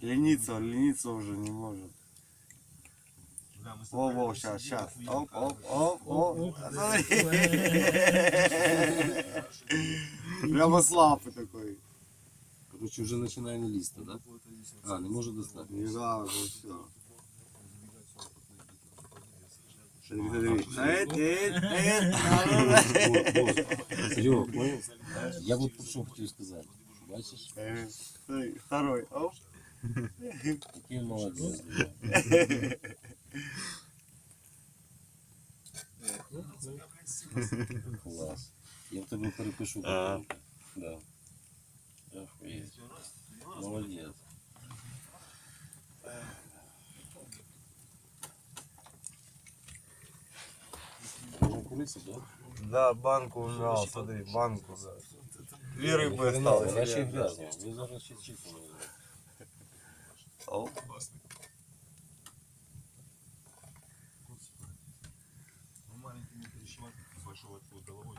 Лениться, лениться уже не может. Во, во, сейчас, сейчас. Оп, оп, оп, оп. Смотри. Прямо с лапы такой. Короче, вже починає не лізти, так? Да? А, не може достати. Не надо, все. Смотри, смотри. Э, э, э. Серега, понял? Я вот про що хотів сказати. Бачиш, Э, смотри, Второй. Оп. він молодець. Клас. Я в тебе перепишу. А. Да. Можна куритися, да? Да, банку умял, смотри, банку. Да. Две рыбы осталось. Вона ще грязна. Ви зараз ще маленькими перешивать с большого головой.